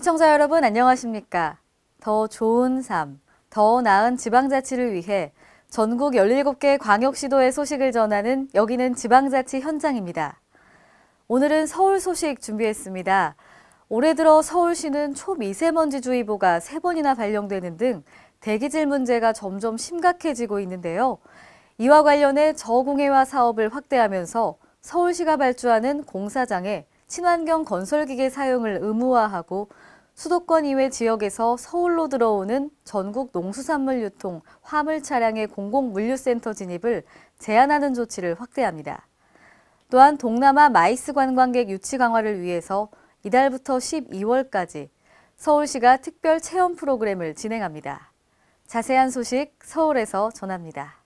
시청자 여러분 안녕하십니까? 더 좋은 삶, 더 나은 지방자치를 위해 전국 17개 광역시도의 소식을 전하는 여기는 지방자치 현장입니다. 오늘은 서울 소식 준비했습니다. 올해 들어 서울시는 초미세먼지주의보가 세번이나 발령되는 등 대기질 문제가 점점 심각해지고 있는데요. 이와 관련해 저공해화 사업을 확대하면서 서울시가 발주하는 공사장에 친환경 건설기계 사용을 의무화하고 수도권 이외 지역에서 서울로 들어오는 전국 농수산물 유통 화물 차량의 공공 물류센터 진입을 제한하는 조치를 확대합니다. 또한 동남아 마이스 관광객 유치 강화를 위해서 이달부터 12월까지 서울시가 특별 체험 프로그램을 진행합니다. 자세한 소식 서울에서 전합니다.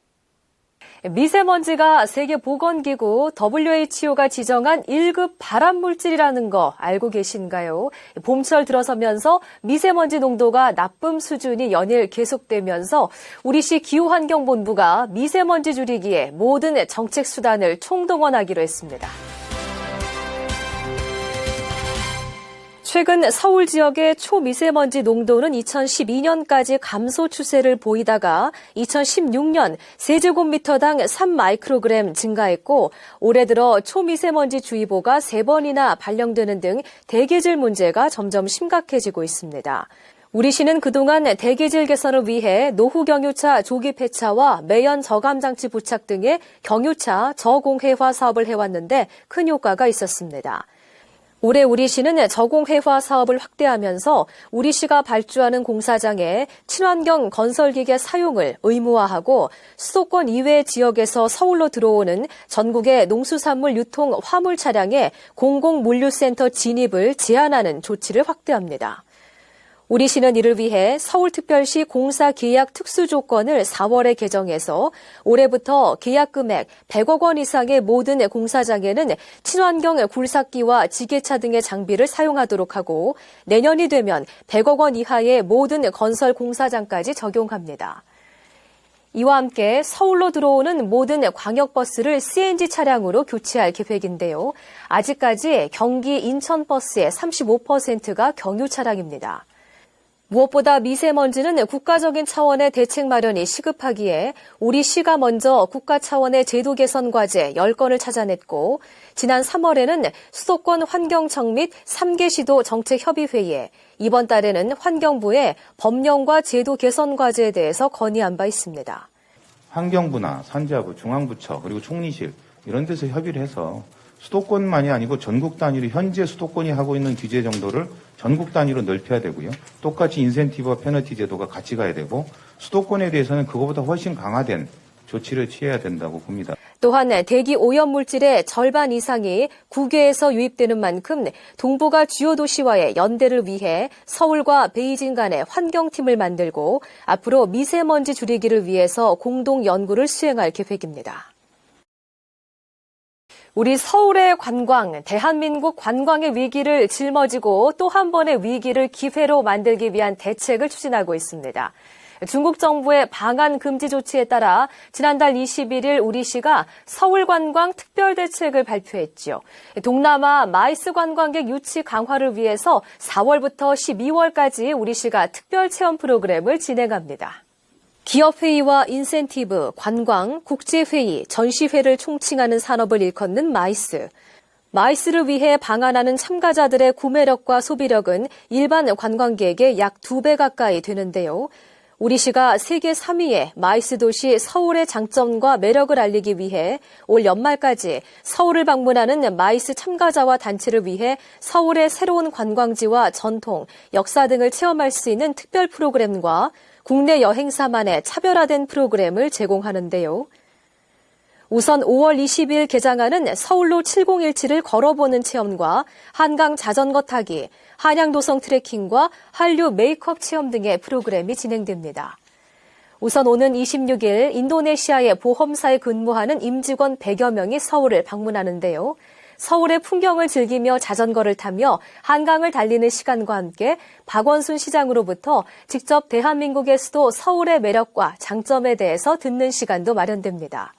미세먼지가 세계보건기구 WHO가 지정한 1급 발암물질이라는 거 알고 계신가요? 봄철 들어서면서 미세먼지 농도가 나쁨 수준이 연일 계속되면서 우리시 기후환경본부가 미세먼지 줄이기에 모든 정책 수단을 총동원하기로 했습니다. 최근 서울 지역의 초미세먼지 농도는 2012년까지 감소 추세를 보이다가 2016년 세제곱미터당 3마이크로그램 증가했고 올해 들어 초미세먼지 주의보가 3번이나 발령되는 등 대기질 문제가 점점 심각해지고 있습니다. 우리 시는 그동안 대기질 개선을 위해 노후 경유차 조기 폐차와 매연 저감 장치 부착 등의 경유차 저공해화 사업을 해왔는데 큰 효과가 있었습니다. 올해 우리시는 저공해화 사업을 확대하면서 우리시가 발주하는 공사장에 친환경 건설기계 사용을 의무화하고 수도권 이외 지역에서 서울로 들어오는 전국의 농수산물 유통 화물 차량의 공공물류센터 진입을 제한하는 조치를 확대합니다. 우리 시는 이를 위해 서울특별시 공사 계약 특수 조건을 4월에 개정해서 올해부터 계약 금액 100억 원 이상의 모든 공사장에는 친환경 굴삭기와 지게차 등의 장비를 사용하도록 하고 내년이 되면 100억 원 이하의 모든 건설 공사장까지 적용합니다. 이와 함께 서울로 들어오는 모든 광역버스를 CNG 차량으로 교체할 계획인데요. 아직까지 경기 인천버스의 35%가 경유 차량입니다. 무엇보다 미세먼지는 국가적인 차원의 대책 마련이 시급하기에 우리 시가 먼저 국가 차원의 제도 개선 과제 10건을 찾아냈고 지난 3월에는 수도권 환경청 및 3개 시도 정책협의회에 이번 달에는 환경부에 법령과 제도 개선 과제에 대해서 건의한 바 있습니다. 환경부나 산자부, 중앙부처 그리고 총리실 이런 데서 협의를 해서 수도권만이 아니고 전국 단위로 현재 수도권이 하고 있는 규제 정도를 전국 단위로 넓혀야 되고요. 똑같이 인센티브와 페널티 제도가 같이 가야 되고 수도권에 대해서는 그거보다 훨씬 강화된 조치를 취해야 된다고 봅니다. 또한 대기 오염 물질의 절반 이상이 국외에서 유입되는 만큼 동북아 주요 도시와의 연대를 위해 서울과 베이징 간의 환경팀을 만들고 앞으로 미세먼지 줄이기를 위해서 공동 연구를 수행할 계획입니다. 우리 서울의 관광, 대한민국 관광의 위기를 짊어지고 또 한 번의 위기를 기회로 만들기 위한 대책을 추진하고 있습니다. 중국 정부의 방한 금지 조치에 따라 지난달 21일 우리시가 서울 관광 특별 대책을 발표했지요. 동남아 마이스 관광객 유치 강화를 위해서 4월부터 12월까지 우리시가 특별 체험 프로그램을 진행합니다. 기업회의와 인센티브, 관광, 국제회의, 전시회를 총칭하는 산업을 일컫는 마이스. 마이스를 위해 방한하는 참가자들의 구매력과 소비력은 일반 관광객의 약 두 배 가까이 되는데요. 우리시가 세계 3위의 마이스 도시 서울의 장점과 매력을 알리기 위해 올 연말까지 서울을 방문하는 마이스 참가자와 단체를 위해 서울의 새로운 관광지와 전통, 역사 등을 체험할 수 있는 특별 프로그램과 국내 여행사만의 차별화된 프로그램을 제공하는데요. 우선 5월 20일 개장하는 서울로 7017을 걸어보는 체험과 한강 자전거 타기, 한양도성 트레킹과 한류 메이크업 체험 등의 프로그램이 진행됩니다. 우선 오는 26일 인도네시아의 보험사에 근무하는 임직원 100여 명이 서울을 방문하는데요. 서울의 풍경을 즐기며 자전거를 타며 한강을 달리는 시간과 함께 박원순 시장으로부터 직접 대한민국의 수도 서울의 매력과 장점에 대해서 듣는 시간도 마련됩니다.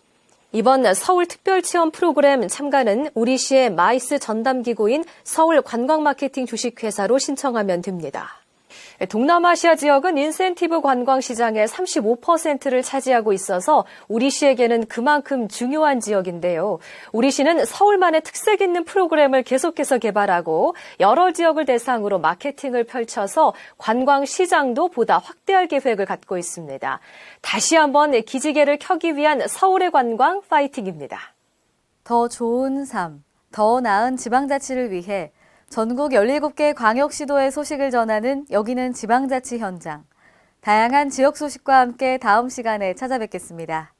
이번 서울 특별체험 프로그램 참가는 우리시의 마이스 전담기구인 서울관광마케팅 주식회사로 신청하면 됩니다. 동남아시아 지역은 인센티브 관광 시장의 35%를 차지하고 있어서 우리시에게는 그만큼 중요한 지역인데요. 우리시는 서울만의 특색 있는 프로그램을 계속해서 개발하고 여러 지역을 대상으로 마케팅을 펼쳐서 관광 시장도 보다 확대할 계획을 갖고 있습니다. 다시 한번 기지개를 켜기 위한 서울의 관광 파이팅입니다. 더 좋은 삶, 더 나은 지방자치를 위해 전국 17개 광역시도의 소식을 전하는 여기는 지방자치 현장. 다양한 지역 소식과 함께 다음 시간에 찾아뵙겠습니다.